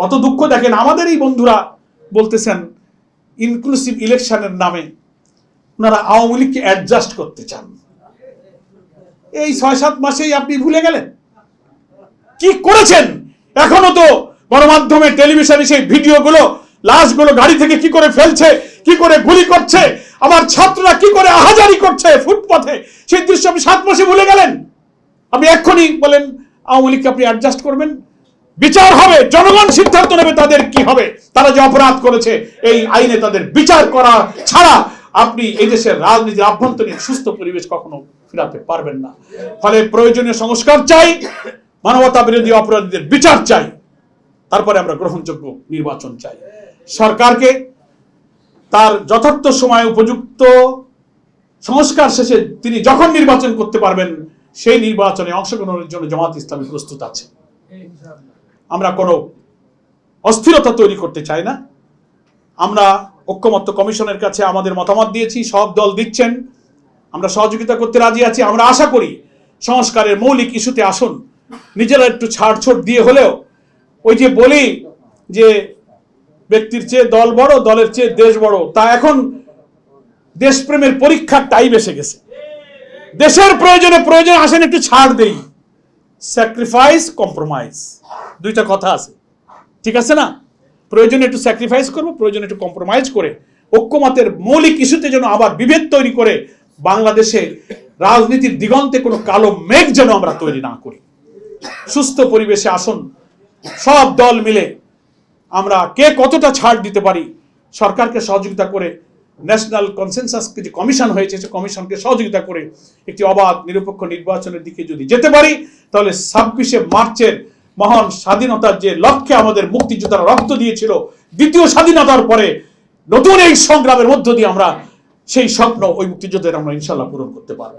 কত দুঃখ দেখেন আমাদের এই বন্ধুরা বলতেছেন ইনক্লুসিভ ইলেকশনের নামে ওনারা আওয়ামী লীগকে অ্যাডজাস্ট করতে চান। এই ছয় সাত মাসেই আপনি ভুলে গেলেন? কি করেছেন? এখনও তো গণমাধ্যমে টেলিভিশনে সেই ভিডিওগুলো, লাশগুলো গাড়ি থেকে কি করে ফেলছে, কি করে গুলি করছে, আমার ছাত্ররা কি করে আহাজারি করছে ফুটপথে, সেই দৃশ্য আপনি সাত মাসে ভুলে গেলেন? আপনি এক্ষুনি বলেন, আওয়ামী লীগকে আপনি অ্যাডজাস্ট করবেন? বিচার হবে, জনগণ সিদ্ধান্ত নেবে তাদের কি হবে। তারা যে অপরাধ করেছে, এই আইনে তাদের বিচার করা ছাড়া আপনি এই দেশের রাজনীতির আভ্যন্তরীণ সুস্থ পরিবেশ কখনো ফিরাতে পারবেন না। ফলে প্রয়োজনীয় সংস্কার চাই, মানবতা বিরোধী অপরাধীদের বিচার চাই, তারপরে আমরা গ্রহণযোগ্য নির্বাচন চাই। সরকারকে তার যথার্থ সময় উপযুক্ত সংস্কার শেষে তিনি যখন নির্বাচন করতে পারবেন, সেই নির্বাচনে অংশগ্রহণের জন্য জামাত ইসলামী প্রস্তুত আছে। আমরা কোনো অস্থিরতা তৈরি করতে চাই না। আমরা ঐক্যমত্য কমিশনের কাছে আমাদের মতামত দিয়েছি, সব দল দিচ্ছেন। আমরা সহযোগিতা করতে রাজি আছি। আমরা আশা করি সংস্কারের মৌলিক ইস্যুতে আসুন। নিজেরা একটু ছাড়ছুট দিয়ে হলেও ওই যে বলি যে ব্যক্তির চেয়ে দল বড়, দলের চেয়ে দেশ বড়, তা এখন দেশপ্রেমের পরীক্ষার টাইম এসে গেছে। দেশের প্রয়োজনে প্রয়োজন আসেন, একটু ছাড় দেই। স্যাক্রিফাইস কম্প্রোমাইজ দুইটা কথা আছে। ঠিক আছে না? প্রয়োজনে একটু স্যাক্রিফাইস করব, প্রয়োজনে একটু কম্প্রোমাইজ করে, ঐক্যমতের মৌলিক ইস্যুতে যেন আবার বিভেদ তৈরি করে, বাংলাদেশে রাজনীতির দিগন্তে কোনো কালো মেঘ যেন আমরা তৈরি না করি। সুস্থ পরিবেশে আসুন, সব দল মিলে আমরা কে কতটা ছাড় দিতে পারি, সরকারকে সহযোগিতা করে ন্যাশনাল কনসেনসাস যে কমিশন হয়েছে, সে কমিশনকে সহযোগিতা করে, একটি অবাধ, নিরপেক্ষ নির্বাচনের দিকে যদি যেতে পারি, তাহলে ছাব্বিশে মার্চের মহান স্বাধীনতার যে লক্ষ্যে আমাদের মুক্তিযোদ্ধারা রক্ত দিয়েছিল, দ্বিতীয় স্বাধীনতার পরে নতুন এই সংগ্রামের মধ্য দিয়ে আমরা সেই স্বপ্ন ওই মুক্তিযুদ্ধের আমরা ইনশাল্লাহ পূরণ করতে পারব।